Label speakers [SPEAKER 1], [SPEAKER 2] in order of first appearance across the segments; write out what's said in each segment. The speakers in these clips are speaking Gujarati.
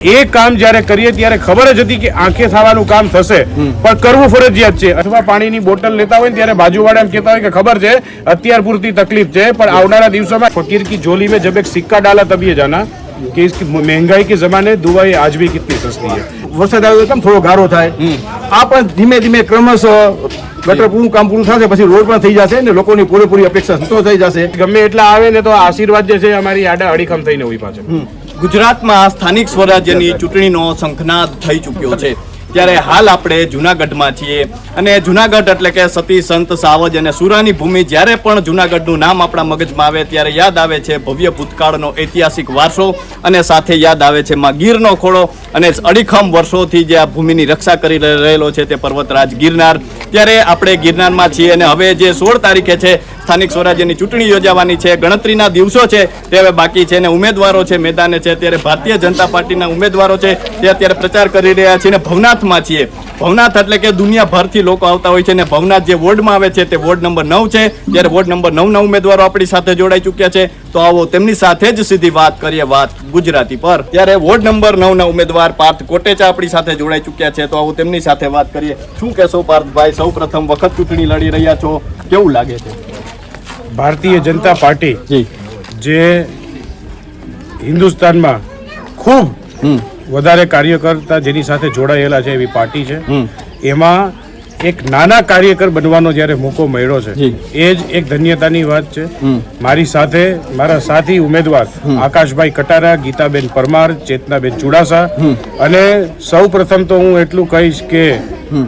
[SPEAKER 1] એ કામ જ્યારે કરીએ ત્યારે ખબર જ હતી કે આંખે થવાનું કામ થશે. પણ કરવું ફરજિયાત છે. અથવા પાણીની બોટલ લેતા હોય ત્યારે બાજુવાળા એમ કહેતા હોય કે ખબર છે અત્યાર પૂરતી તકલીફ છે પણ આવનારા દિવસોમાં ફકીર કી જોલી મેં જબ એક સિક્કા ડાલા તબીએ જાના કે મહેંગાઈ કે જમાને દુઆ આજ ભી કિતની સસ્તી હે.
[SPEAKER 2] વરસાદ આવ્યો કેમ થોડો ગારો થાય. આ પણ ધીમે ધીમે ક્રમશ ગટર પૂરું કામ પૂરું થશે પછી રોડ પણ થઈ જશે ને લોકોની પૂરેપૂરી અપેક્ષા સંતોષ થઈ જશે.
[SPEAKER 1] ગમે એટલા આવે ને તો આશીર્વાદ જે છે અમારી આડા અડીખમ થઈને હોય પાછળ.
[SPEAKER 3] ગુજરાતમાં સ્થાનિક સ્વરાજ્યની ચૂંટણીનો શંખનાદ થઈ ચૂક્યો છે. ત્યારે હાલ આપણે જુનાગઢમાં છીએ. અને જુનાગઢ એટલે કે સતી, સંત, સાવજ અને સુરાની ભૂમિ જ્યારે પણ જુનાગઢનું નામ આપણા મગજમાં આવે ત્યારે યાદ આવે છે ભવ્ય ભૂતકાળનો ઐતિહાસિક વારસો અને સાથે યાદ આવે છે માં ગીરનો ખોળો અને અડીખમ વર્ષોથી જે આ ભૂમિની રક્ષા કરી રહેલો છે તે પર્વતરાજ ગિરનાર. ત્યારે આપણે ગિરનારમાં છીએ અને હવે જે સોળ તારીખે છે, સ્થાનિક સ્વરાજ્યની ચૂંટણી યોજાવાની છે, ગણતરીના દિવસો છે તે હવે બાકી છે અને ઉમેદવારો છે મેદાને છે. ત્યારે ભારતીય જનતા પાર્ટીના ઉમેદવારો છે તે અત્યારે પ્રચાર કરી રહ્યા છે અને ભવનાથમાં છીએ. ભવનાથ એટલે કે દુનિયાભરથી લોકો આવતા હોય છે અને ભવનાથ જે વોર્ડમાં આવે છે તે વોર્ડ નંબર નવ છે. જ્યારે વોર્ડ નંબર નવના ઉમેદવારો આપણી સાથે જોડાઈ ચૂક્યા છે. તો આવો તેમની સાથે જ સીધી વાત કરીએ વાત ગુજરાતી પર. ત્યારે વોર્ડ નંબર નવના ઉમેદવાર પાર્થ કોટેચા આપણી સાથે જોડાઈ ચૂક્યા છે. તો આવો તેમની સાથે વાત કરીએ. શું કહેશો પાર્થભાઈ? સૌ પ્રથમ વખત ચૂંટણી લડી રહ્યા છો. કેવું લાગે છે?
[SPEAKER 1] ભારતીય જનતા પાર્ટી
[SPEAKER 3] જી.
[SPEAKER 1] જે હિન્દુસ્તાનમાં ખૂબ વધારે કાર્યકર્તા જેની સાથે જોડાયેલા છે એવી પાર્ટી છે. એમાં એક નાના કાર્યકર બનવાનો જ્યારે મોકો મળ્યો છે એ જ એક ધન્યતાની વાત છે. મારી સાથે મારા સાથી ઉમેદવાર આકાશભાઈ કટારા ગીતાબેન પરમાર ચેતનાબેન ચુડાસા અને સૌ પ્રથમ તો હું એટલું કહીશ કે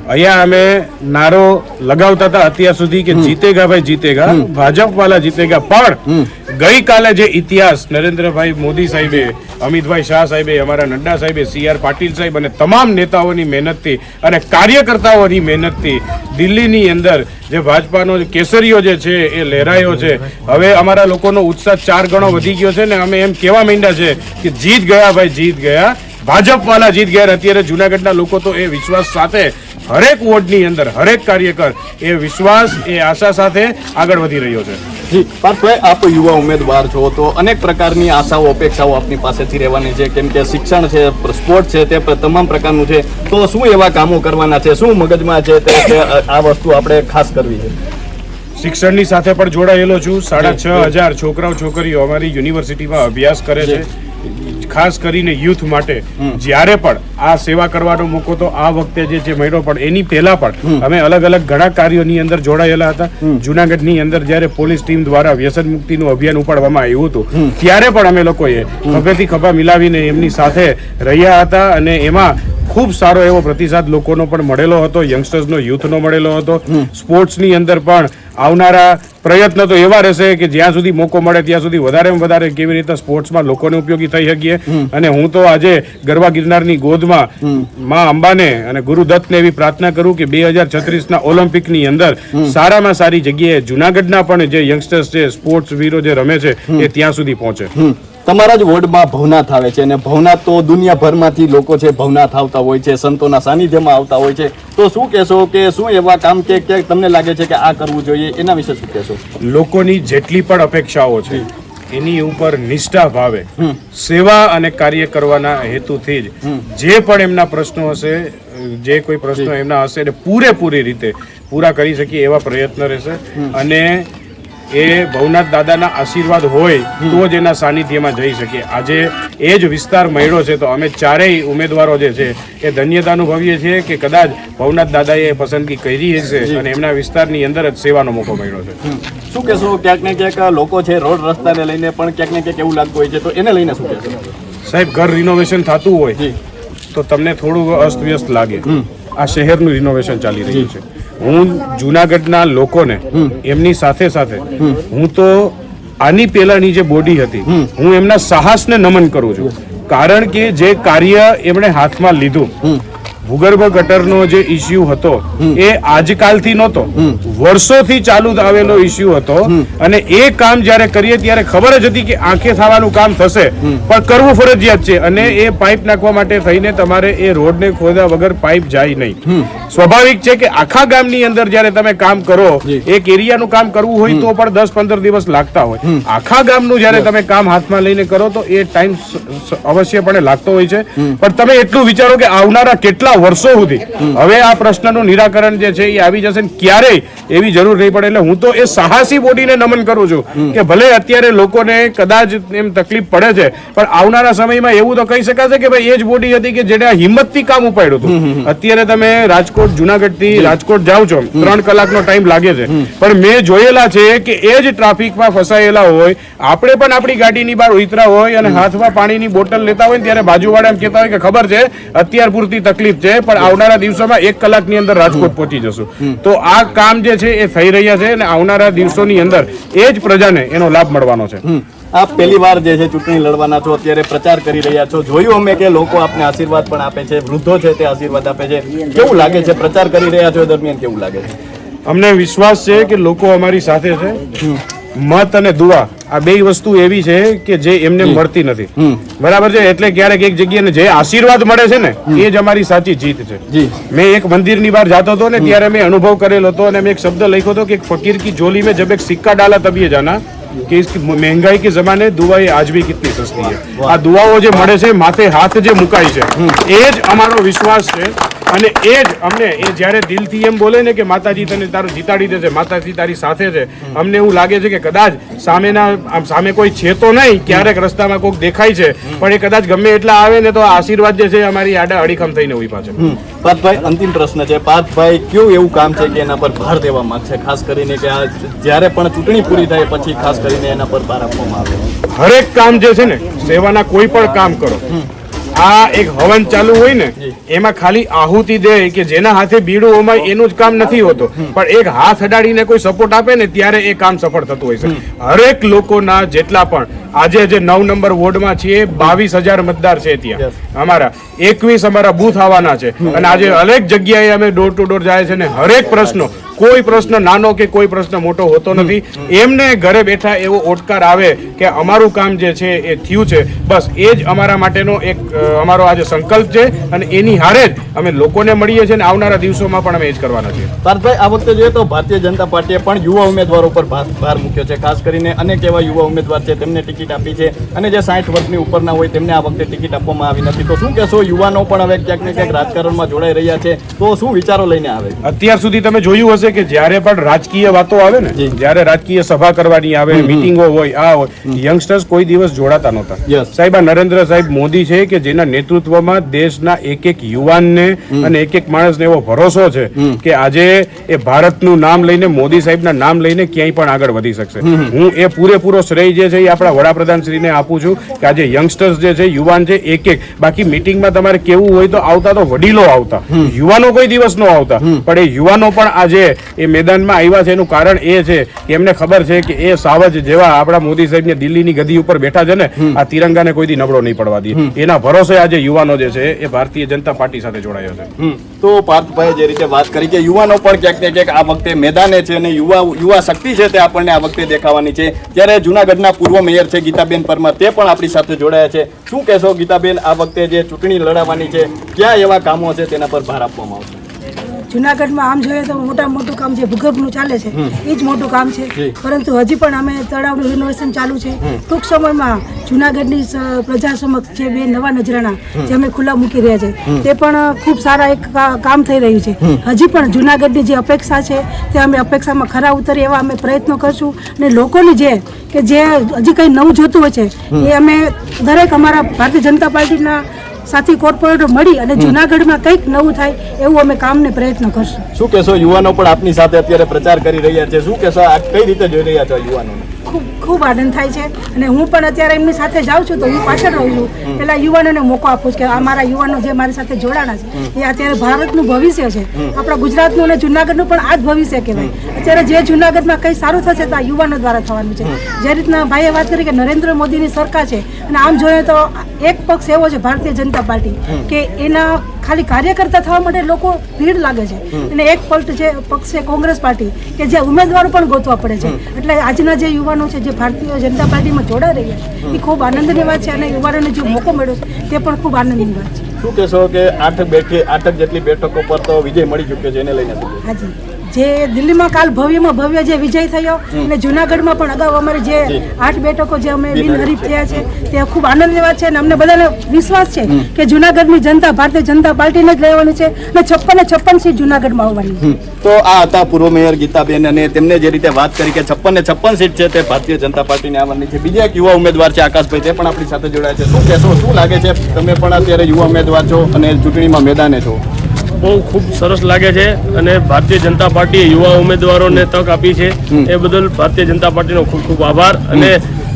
[SPEAKER 1] અહીંયા અમે નારો લગાવતા હતા અત્યાર સુધી કે જીતેગા ભાઈ જીતેગા ભાજપ વાલા જીતેગા પણ ગઈકાલે જે ઇતિહાસ નરેન્દ્રભાઈ મોદી સાહેબે, અમિતભાઈ શાહ સાહેબે, અમારા નડ્ડા સાહેબે, સી આર પાટીલ સાહેબ અને તમામ નેતાઓની મહેનતથી અને કાર્યકર્તાઓની મહેનતથી દિલ્હીની અંદર જે ભાજપાનો કેસરીઓ જે છે એ લહેરાયો છે. હવે અમારા લોકોનો ઉત્સાહ ચાર ગણો વધી ગયો છે ને અમે એમ કહેવા માંડ્યા છે કે જીત ગયા ભાઈ, જીત ગયા. ભાજપવાળા જીત ગયા અત્યારે જુનાગઢના લોકો તો એ વિશ્વાસ સાથે હરેક વોર્ડની અંદર, હરેક કાર્યકર એ વિશ્વાસ, એ આશા સાથે આગળ વધી રહ્યો છે.
[SPEAKER 3] જી પાર્થભાઈ આપ યુવા ઉમેદવાર છો તો અનેક પ્રકારની આશાઓ અપેક્ષાઓ આપની પાસેથી રહેવાની છે. કેમ કે શિક્ષણ છે સ્પોર્ટ છે તે તમામ પ્રકારનું છે. તો શું એવા કામો કરવાના છે? શું મગજમાં છે તે આ વસ્તુ આપણે ખાસ કરવી છે?
[SPEAKER 1] શિક્ષણની સાથે પણ જોડાયેલો છું. સાડા છ હજાર છોકરાઓ છોકરીઓ અમારી યુનિવર્સિટીમાં અભ્યાસ કરે છે. ખાસ કરીને યુથ માટે જ્યારે પણ આ સેવા કરવાનો મોકો તો આ વખતે જે છે મળ્યો પણ એની પહેલા પણ અમે અલગ અલગ ઘણા કાર્યોની અંદર જોડાયેલા હતા. જુનાગઢની અંદર જ્યારે પોલીસ ટીમ દ્વારા વ્યસન મુક્તિનું અભિયાન ઉપાડવામાં આવ્યું હતું ત્યારે પણ અમે લોકોએ ખભેથી ખભા મિલાવીને એમની સાથે રહ્યા હતા અને એમાં ખૂબ સારો એવો પ્રતિસાદ લોકોનો પણ મળેલો હતો યંગસ્ટર્સનો યુથનો મળેલો હતો. સ્પોર્ટ્સની અંદર પણ આવનારા પ્રયત્ન તો એવા રહેશે કે જ્યાં સુધી મોકો મળે ત્યાં સુધી વધારેમાં વધારે કેવી રીતે સ્પોર્ટ્સમાં લોકોને ઉપયોગી થઈ શકીએ. અને હું તો આજે ગરવા ગિરનારની ગોદમાં માં અંબાને અને ગુરુદત્તને એવી પ્રાર્થના કરું કે બે હજાર છત્રીસના ઓલિમ્પિકની અંદર સારામાં સારી જગ્યાએ જુનાગઢના પણ જે યંગસ્ટર્સ છે સ્પોર્ટ્સ વીરો જે રમે છે એ ત્યાં સુધી પહોંચે.
[SPEAKER 3] તમારા જ વોર્ડમાં ભવનાથ આવે છે અને ભવનાથ તો દુનિયાભરમાંથી લોકો છે ભવનાથ આવતા હોય છે સંતોના સાનિધ્યમાં આવતા હોય છે. તો શું કહેશો કે શું એવા કામ કે ક્યાંક તમને લાગે છે કે આ કરવું જોઈએ? એના વિશે શું કહેશો?
[SPEAKER 1] લોકોની જેટલી પણ અપેક્ષાઓ છે એની ઉપર નિષ્ઠા ભાવે. સેવા અને કાર્ય કરવાના હેતુથી જ. જે પણ એમના પ્રશ્નો હશે જે કોઈ પ્રશ્નો એમના હશે એને પૂરેપૂરી રીતે પૂરા કરી શકીએ એવા પ્રયત્ન રહેશે. અને એ ભવનાથ દાદાના આશીર્વાદ હોય તો જ એના સાનિધ્યમાં જઈ શકીએ આજે એ જ વિસ્તાર મળ્યો છે તો અમે ચારેય ઉમેદવારો જે છે એ ધન્યતા અનુભવીએ છીએ કે કદાચ ભવનાથ દાદાએ પસંદગી કરી હશે અને એમના વિસ્તારની અંદર જ સેવાનો મોકો મળ્યો છે.
[SPEAKER 3] શું કહેશો ક્યાંક ને ક્યાંક લોકો છે રોડ રસ્તાને લઈને પણ ક્યાંક ને ક્યાંક એવું લાગતું હોય છે તો એને લઈને શું કહેશો?
[SPEAKER 1] સાહેબ ઘર રિનોવેશન થતું હોય તો તમને થોડું અસ્તવ્યસ્ત લાગે. આ શહેરનું રિનોવેશન ચાલી રહ્યું છે. હું જુનાગઢના લોકોને એમની સાથે સાથે હું તો આની પહેલાની જે બોડી હતી હું એમના સાહસને નમન કરું છું. કારણ કે જે કાર્ય એમણે હાથમાં લીધું ભૂગર્ભ ગટરનો જે ઇસ્યુ હતો એ આજકાલથી નહોતો. વર્ષોથી ચાલુ આવેલો ઇસ્યુ હતો. અને એ કામ જ્યારે કરીએ ત્યારે ખબર જ હતી કે આંખે થવાનું કામ થશે. પણ કરવું ફરજિયાત છે અને એ પાઇપ નાખવા માટે થઈને તમારે એ રોડને ખોદા વગર પાઇપ જાય નહીં. સ્વાભાવિક છે કે આખા ગામની અંદર જ્યારે તમે કામ કરો એક એરિયાનું કામ કરવું હોય તો પણ દસ પંદર દિવસ લાગતા હોય. આખા ગામનું જ્યારે તમે કામ હાથમાં લઈને કરો તો એ ટાઈમ અવશ્યપણે લાગતો હોય છે. પણ તમે એટલું વિચારો કે આવનારા કેટલા વર્ષો સુધી? હવે આ પ્રશ્નનું નિરાકરણ જે છે એ આવી જશે ને ક્યારેય એવી જરૂર નહીં પડે. એટલે હું તો એ સાહસી બોડીને નમન કરું છું કે ભલે અત્યારે લોકોને કદાચ એમ તકલીફ પડે છે પણ આવનારા સમયમાં એવું તો કહી શકાશે કે ભાઈ એ જ બોડી હતી કે જેને હિંમતથી કામ ઉપાડ્યું હતું. અત્યારે તમે રાજકોટ જુનાગઢથી રાજકોટ જાઓ છો ત્રણ કલાકનો ટાઈમ લાગે છે. પણ મેં જોયેલા છે કે એ જ ટ્રાફિકમાં ફસાયેલા હોય આપણે પણ આપણી ગાડીની બહાર ઉતરા હોય અને હાથમાં પાણીની બોટલ લેતા હોય ત્યારે બાજુવાળા એમ કહેતા હોય કે ખબર છે અત્યાર પૂરતી તકલીફ છે પણ આવનારા દિવસોમાં એક કલાકની અંદર રાજકોટ પહોંચી જશું. તો આ કામ જે છે એ થઈ રહ્યા છે અને આવનારા દિવસોની અંદર એ જ પ્રજાને એનો લાભ મળવાનો છે.
[SPEAKER 3] આપ પહેલી વાર જે છે ચૂંટણી લડવાના છો અત્યારે પ્રચાર કરી રહ્યા છો. જોયું અમે કે લોકો આપને આશીર્વાદ પણ આપે છે વૃદ્ધો છે તે આશીર્વાદ આપે છે. કેવું લાગે છે પ્રચાર કરી રહ્યા છો દરમિયાન કેવું લાગે છે?
[SPEAKER 1] અમને વિશ્વાસ છે કે લોકો અમારી સાથે છે. મત અને દુઆ આ બે વસ્તુ એવી છે કે જે એમને મળતી નથી. બરાબર છે? એટલે ક્યારેક એક જગ્યાને જે આશીર્વાદ મળે છે ને એ જ અમારી સાચી જીત છે. મેં એક મંદિરની બહાર જાતો હતો ને ત્યારે મેં અનુભવ કરેલો હતો અને મેં એક શબ્દ લખ્યો હતો કે એક ફકીર કી જોલી મેં જબ એક સિક્કા ડાલા તબીએ જાના કે મહેંગાઈ કે જમાને દુઆએ આજ ભી કેટલી સસ્તી છે આ દુવાઓ જે મળે છે માથે હાથ જે મુકાય છે એ જ અમારો વિશ્વાસ છે અને એ જ અમને એ જ્યારે દિલથી એમ બોલે ને કે માતાજી તને તારું જીતાડી દેશે માતાજી તારી સાથે છે અમને એવું લાગે છે કે કદાચ સામેના આમ સામે કોઈ છે તો નહીં ક્યારેક રસ્તામાં કોઈક દેખાય છે પણ એ કદાચ ગમે એટલા આવે ને તો આશીર્વાદ જે છે અમારી આડા અડીખમ થઈને ઊભી પાછળ.
[SPEAKER 3] પાર્થભાઈ અંતિમ પ્રશ્ન છે. પાર્થભાઈ કયું એવું કામ છે કે એના પર ભાર દેવા માંગશે? ખાસ કરીને કે આ જ્યારે પણ ચૂંટણી પૂરી થાય પછી ખાસ કરીને એના પર ભાર આપવામાં આવે.
[SPEAKER 1] હરેક કામ જે છે ને સેવાના કોઈ પણ કામ કરો આ એક હવન ચાલુ હોય ને એમાં ખાલી આહુતિ દે કે જેના હાથે બીડું હોમાય એનું જ કામ નથી હોતું. પણ એક હાથ અડાડીને કોઈ સપોર્ટ આપે ને ત્યારે એ કામ સફળ થતું હોય છે. હરેક લોકોના જેટલા પણ આજે જે નવ નંબર વોર્ડમાં છીએ બાવીસ હજાર મતદાર છે ત્યાં. અમારા એકવીસ અમારા બૂથ આવવાના છે. અને આજે અનેક જગ્યાએ અમે ડોર ટુ ડોર જાય છે ને હરેક પ્રશ્નો કોઈ પ્રશ્ન નાનો કે કોઈ પ્રશ્ન મોટો હોતો નથી. એમને ઘરે બેઠા એવો ઓટકાર આવે કે અમારું કામ જે છે એ થયું છે. બસ એ જ અમારા માટેનો એક અમારો આજે સંકલ્પ છે અને એની હારે જ અમે લોકોને મળીએ છીએ અને આવનારા દિવસોમાં પણ અમે એ જ કરવાના છીએ.
[SPEAKER 3] પાર્થભાઈ આ વખતે જોઈએ તો ભારતીય જનતા પાર્ટીએ પણ યુવા ઉમેદવારો પર ભાર ભાર મૂક્યો છે. ખાસ કરીને અનેક એવા યુવા ઉમેદવાર છે તેમને ટિકિટ આપી છે અને જે સાઠ વર્ષની ઉપરના હોય તેમને આ વખતે ટિકિટ આપવામાં આવી નથી. તો શું કહેશો યુવાનો પણ હવે ક્યાંક ને ક્યાંક રાજકારણમાં જોડાઈ રહ્યા છે. તો શું વિચારો લઈને આવે?
[SPEAKER 1] અત્યાર સુધી તમે જોયું હશે કે જ્યારે પણ રાજકીય વાતો આવે ને જ્યારે રાજકીય સભા કરવાની આવે મિટિંગો હોય આ હોય યંગસ્ટર્સ કોઈ દિવસ જોડાતા નહોતા. સાહેબ આ નરેન્દ્ર સાહેબ મોદી છે કે જેના નેતૃત્વમાં દેશના એક એક યુવાનને અને એક એક માણસને એવો ભરોસો છે કે આજે એ ભારતનું નામ લઈને મોદી સાહેબના નામ લઈને ક્યાંય પણ આગળ વધી શકશે. હું એ પૂરેપૂરો શ્રેય જે છે એ આપણા વડાપ્રધાન શ્રીને આપું છું કે આજે યંગસ્ટર્સ જે છે યુવાન છે એક એક બાકી મિટિંગમાં તમારે કેવું હોય તો આવતા તો વડીલો આવતા. યુવાનો કોઈ દિવસ નો આવતા. પણ એ યુવાનો પણ આજે એ મેદાનમાં આવ્યા છે એનું કારણ એ છે કે એમને ખબર છે કે એ સાવજ જેવા આપણા મોદી સાહેબને દિલ્હીની ગદી ઉપર બેઠા છે ને આ તિરંગાને કોઈથી નબળો નહીં પડવા દે. એના ભરોસે આજે યુવાનો જે છે એ ભારતીય જનતા પાર્ટી સાથે જોડાયો છે.
[SPEAKER 3] તો પાર્થભાઈ જે રીતે વાત કરી કે યુવાનો પણ ક્યાંક ને ક્યાંક આ વખતે મેદાને છે અને યુવા યુવા શક્તિ છે તે આપણને આ વખતે દેખાવાની છે. ત્યારે જુનાગઢના પૂર્વ મેયર છે ગીતાબેન પરમાર તે પણ આપણી સાથે જોડાયા છે. શું કહેશો ગીતાબેન આ વખતે જે ચૂંટણી લડાવવાની છે ક્યાં એવા કામો છે તેના પર ભાર આપવામાં આવશે?
[SPEAKER 4] જુનાગઢમાં આમ જોઈએ તો મોટા મોટું કામ જે ભૂગર્ભનું ચાલે છે એ જ મોટું કામ છે. પરંતુ હજી પણ અમે તળાવનું રિનોવેશન ચાલુ છે. ટૂંક સમયમાં જુનાગઢની પ્રજા સમક્ષ જે બે નવા નજરાણા જે અમે ખુલ્લા મૂકી રહ્યા છે તે પણ ખૂબ સારા એક કામ થઈ રહ્યું છે. હજી પણ જુનાગઢની જે અપેક્ષા છે તે અમે અપેક્ષામાં ખરા ઉતરીએ એવા અમે પ્રયત્નો કરશું. અને લોકોની જે કે જે હજી કંઈ નવું જોતું હોય છે એ અમે દરેક અમારા ભારતીય જનતા પાર્ટીના સાથી કોર્પોરેટર મળી અને જુનાગઢમાં કંઈક નવું થાય એવું અમે કામને પ્રયત્ન કરશું.
[SPEAKER 3] શું કહેશો યુવાનો પણ આપની સાથે અત્યારે પ્રચાર કરી રહ્યા છે? શું કહેશો આ કઈ રીતે જોઈ રહ્યા છો યુવાનોને?
[SPEAKER 4] ખૂબ ખૂબ આનંદ થાય છે. અને હું પણ અત્યારે એમની સાથે જાઉં છું તો હું પાછળ રહું છું. પેલા યુવાનોને મોકો આપું છું કે આ મારા યુવાનો જે મારી સાથે જોડાણા છે એ અત્યારે ભારતનું ભવિષ્ય છે. આપણા ગુજરાતનું અને જુનાગઢનું પણ આ જ ભવિષ્ય કહેવાય. અત્યારે જે જુનાગઢમાં કંઈ સારું થશે તો આ યુવાનો દ્વારા થવાનું છે. જે રીતના ભાઈએ વાત કરી કે નરેન્દ્ર મોદીની સરકાર છે અને આમ જોઈએ તો એક પક્ષ એવો છે ભારતીય જનતા પાર્ટી કે એના ખાલી કાર્યકર્તા થવા માટે લોકો ભીડ લાગે છે. અને એક પલ્ટ છે પક્ષ છે કોંગ્રેસ પાર્ટી કે જે ઉમેદવારો પણ ગોતવા પડે છે. એટલે આજના જે યુવાનો છે જે ભારતીય જનતા પાર્ટીમાં જોડાઈ રહ્યા છે એ ખૂબ આનંદની વાત છે અને યુવાનોને જે મોકો મળ્યો છે તે પણ ખૂબ આનંદની વાત છે.
[SPEAKER 3] શું કહેશો કે આઠ બેઠી આઠ જેટલી બેઠકો પર તો વિજય મળી ચૂક્યો છે એને લઈને
[SPEAKER 4] હાજી. જે દિલ્હીમાં કાલ ભવ્યમાં ભવ્ય જે વિજય થયો અને જુનાગઢમાં પણ અગાઉ અમારે જે આઠ બેઠકો જે અમે બિનહરીફ થયા છે તે ખૂબ આનંદની વાત છે અને અમને બધાને વિશ્વાસ છે કે જુનાગઢની જનતા ભારતીય જનતા પાર્ટીને જ લેવાની છે અને છપ્પન છપ્પન સીટ જુનાગઢમાં આવવાની
[SPEAKER 3] તો આ હતા પૂર્વ મેયર ગીતાબેન અને તેમને જે રીતે વાત કરી કે છપ્પન ને છપ્પન સીટ છે તે ભારતીય જનતા પાર્ટીને આવવાની છે. બીજા એક યુવા ઉમેદવાર છે આકાશભાઈ તે પણ આપણી સાથે જોડાયા છે. શું કહેશો? શું લાગે છે? તમે પણ અત્યારે યુવા ઉમેદવાર છો અને ચૂંટણીમાં મેદાને છો.
[SPEAKER 5] બહુ ખૂબ સરસ લાગે છે અને ભારતીય જનતા પાર્ટીએ યુવા ઉમેદવારોને તક આપી છે. એ બદલ ભારતીય જનતા પાર્ટીનો ખૂબ ખૂબ આભાર અને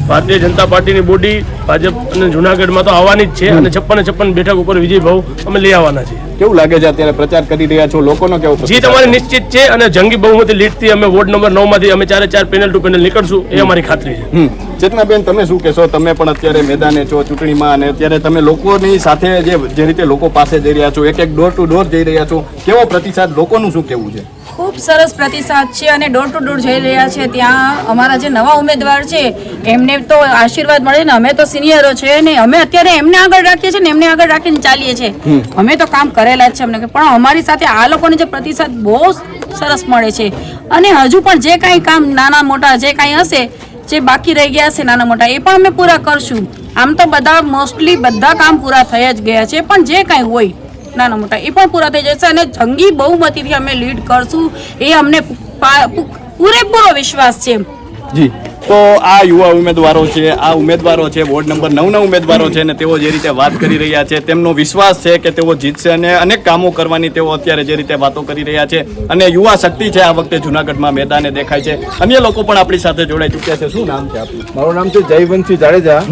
[SPEAKER 5] ભારતીય જનતા પાર્ટીની બોડી ભાજપ અને જુનાગઢમાં તો આવવાની જ છે અને છપ્પન છપ્પન બેઠક ઉપર વિજય ભાવ અમે લઈ આવવાના છીએ.
[SPEAKER 3] કેવું લાગે છે અત્યારે પ્રચાર કરી રહ્યા છો? લોકોનો કેવો પ્રતિસાદ
[SPEAKER 5] અમારી નિશ્ચિત છે અને જંગી બહુમતી લીડથી અમે વોર્ડ નંબર નવમાંથી અમે ચારે ચાર પેનલ ટુ પેનલ નીકળશું એ અમારી ખાતરી છે.
[SPEAKER 3] ચેતનાબેન તમે શું કહેશો? તમે પણ અત્યારે મેદાને છો ચૂંટણીમાં અને અત્યારે તમે લોકોની સાથે જે જે રીતે લોકો પાસે જઈ રહ્યા છો એક એક ડોર ટુ ડોર જઈ રહ્યા છો કેવો પ્રતિસાદ? લોકોનું શું કેવું છે?
[SPEAKER 6] ખૂબ સરસ પ્રતિસાદ છે અને ડોર ટુ ડોર જઈ રહ્યા છે. ત્યાં અમારા જે નવા ઉમેદવાર છે એમને તો આશીર્વાદ મળે ને અમે તો સિનિયરો છે ને અમે અત્યારે એમને આગળ રાખીએ છીએ ને એમને આગળ રાખીને ચાલીએ છીએ. અમે તો કામ કરેલા જ છે અમને. પણ અમારી સાથે આ લોકોને જે પ્રતિસાદ બહુ સરસ મળે છે. અને હજુ પણ જે કાંઈ કામ નાના મોટા જે કાંઈ હશે જે બાકી રહી ગયા છે નાના મોટા એ પણ અમે પૂરા કરશું. આમ તો બધા મોસ્ટલી બધા કામ પૂરા થઈ જ ગયા છે. પણ જે કાંઈ હોય નાના મોટા એ પણ પૂરા થઈ જશે અને જંગી બહુમતીથી અમે લીડ કરશું એ અમને પૂરેપૂરો વિશ્વાસ છે.
[SPEAKER 3] જી. તો આ યુવા ઉમેદવારો છે આ ઉમેદવારો છે વોર્ડ નંબર નવના ઉમેદવારો છે અને તેઓ જે રીતે વાત કરી રહ્યા છે તેમનો વિશ્વાસ છે કે તેઓ જીતશે અને અનેક કામો કરવાની તેઓ અત્યારે જે રીતે વાતો કરી રહ્યા છે. અને યુવા શક્તિ છે આ વખતે જુનાગઢમાં મેદાને દેખાય છે. અન્ય લોકો પણ આપણી સાથે જોડાઈ ચૂક્યા છે. શું નામ છે આપનું?
[SPEAKER 2] મારું નામ છે જયવંશી જાડેજા.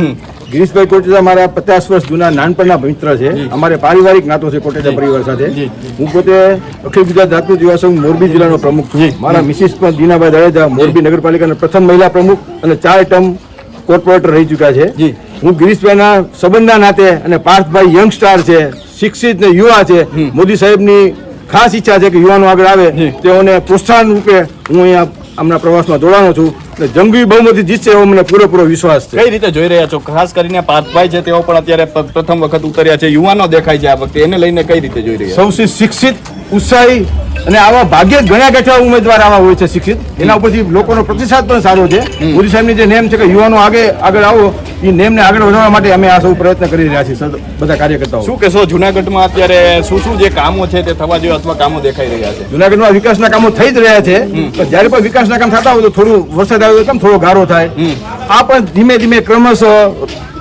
[SPEAKER 2] ગિરીશભાઈ કોટેચા મારા પચાસ વર્ષ જૂના નાનપણના મિત્ર છે. અમારે પારિવારિક નાતો છે કોટેચા પરિવાર સાથે. હું પોતે અખિલ ગુજરાત રાજપૂત યુવા સંઘ મોરબી જિલ્લાનો પ્રમુખ છું. મારા મિસિસ પણ દીનાભાઈ જાડેજા મોરબી નગરપાલિકાના પ્રથમ મહિલા પ્રમુખ અને ચાર ટર્મ કોર્પોરેટર રહી ચૂક્યા છે. હું ગિરીશભાઈના સંબંધના નાતે અને પાર્થભાઈ યંગ સ્ટાર છે શિક્ષિત ને યુવા છે. મોદી સાહેબની ખાસ ઈચ્છા છે કે યુવાનો આગળ આવે. તેઓને પ્રોત્સાહન રૂપે હું અહીંયા હમણાં પ્રવાસમાં જોડાણો છું અને જંગી બહુમતી જીતશે એવો મને પૂરેપૂરો વિશ્વાસ છે.
[SPEAKER 3] કઈ રીતે જોઈ રહ્યા છો? ખાસ કરીને પાર્થભાઈ છે તેઓ પણ અત્યારે પ્રથમ વખત ઉતર્યા છે. યુવાનો દેખાય છે આ વખતે. એને લઈને કઈ રીતે જોઈ રહ્યા છો?
[SPEAKER 2] સૌથી શિક્ષિત ઉત્સાહી અને આવા ભાગ્યે જ ગાંઠ્યા ઉમેદવાર આવા હોય છે શિક્ષિત. એના ઉપરથી લોકોનો પ્રતિસાદ પણ સારો છે. મોદી સાહેબની જે નેમ છે કે યુવાનો આગે આગળ આવો એ નેમને આગળ વધારવા માટે અમે આ સૌ પ્રયત્ન કરી રહ્યા છીએ બધા કાર્યકર્તાઓ.
[SPEAKER 3] શું કહેશો જુનાગઢમાં અત્યારે શું શું જે કામો છે તે થવા જોઈએ અથવા કામો દેખાઈ રહ્યા છે?
[SPEAKER 2] જુનાગઢમાં વિકાસના કામો થઈ જ રહ્યા છે પણ જ્યારે પણ વિકાસના કામ થતા હોય તો થોડું વરસાદ આવ્યો તો કેમ થોડો ગારો થાય? આ પણ ધીમે ધીમે ક્રમશઃ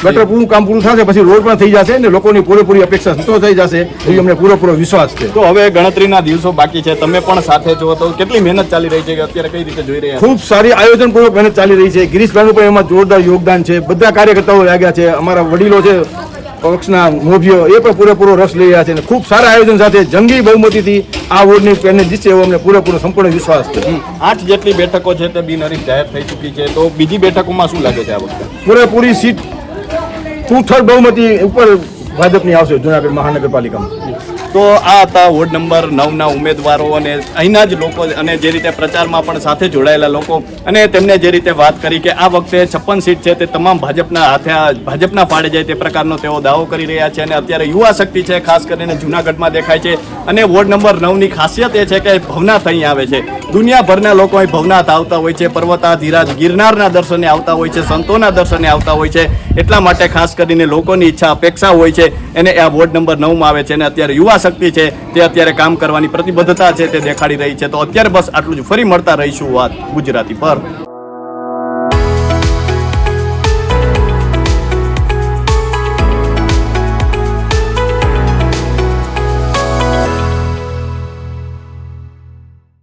[SPEAKER 2] ગટર પૂરું કામ પૂરું થશે પછી રોડ પણ થઈ જશે ને લોકોની પૂરેપૂરી અપેક્ષા સંતોષ થઈ જશે એવી અમને પૂરેપૂરો વિશ્વાસ છે.
[SPEAKER 3] તો હવે ગણતરીના દિવસો બાકી છે તમે પણ સાથે છો તો કેટલી મહેનત ચાલી રહી છે કે અત્યારે કઈ રીતે જોઈ રહ્યા
[SPEAKER 2] ખૂબ સારી આયોજનપૂર્વક મહેનત ચાલી રહી છે. ગિરીશભાઈનું પણ એમાં જોરદાર યોગદાન છે. બધા કાર્યકર્તાઓ લાગ્યા છે. અમારા વડીલો છે પક્ષના મોભીઓ એ પણ પૂરેપૂરો રસ લઈ રહ્યા છે. અને ખૂબ સારા આયોજન સાથે જંગી બહુમતીથી આ વોર્ડની પેનલ જીતશે એવો અમને પૂરેપૂરો સંપૂર્ણ વિશ્વાસ છે.
[SPEAKER 3] આઠ જેટલી બેઠકો છે તે બિનહરીફ જાહેર થઈ ચૂકી છે. તો બીજી બેઠકોમાં શું લાગે છે આ વખતે?
[SPEAKER 2] પૂરેપૂરી સીટ થર્ડ બહુમતી ઉપર ભાજપની આવશે જુનાગઢ મહાનગરપાલિકામાં.
[SPEAKER 3] તો આ હતા વોર્ડ નંબર નવના ઉમેદવારો અને અહીંના જ લોકો અને જે રીતે પ્રચારમાં પણ સાથે જોડાયેલા લોકો અને તેમને જે રીતે વાત કરી કે આ વખતે છપ્પન સીટ છે તે તમામ ભાજપના હાથે ભાજપના ફાળે જાય તે પ્રકારનો તેઓ દાવો કરી રહ્યા છે અને અત્યારે યુવા શક્તિ છે, ખાસ કરીને જૂનાગઢમાં દેખાય છે અને વોર્ડ નંબર નવની ખાસિયત એ છે કે ભવનાથ અહીં આવે છે. દુનિયાભરના લોકો અહીં ભવનાથ આવતા હોય છે પર્વતાધિરાજ ગિરનારના દર્શને આવતા હોય છે, સંતોના દર્શને આવતા હોય છે, એટલા માટે ખાસ કરીને લોકોની ઈચ્છા, અપેક્ષા હોય છે એને આ વોર્ડ નંબર નવમાં આવે છે અને અત્યારે યુવા શક્તિ છે, તે અત્યારે કામ કરવાની પ્રતિબદ્ધતા છે, તે દેખાડી રહી છે. તો અત્યારે બસ આટલું જ. ફરી મળતા રહીશું વાત ગુજરાતી પર.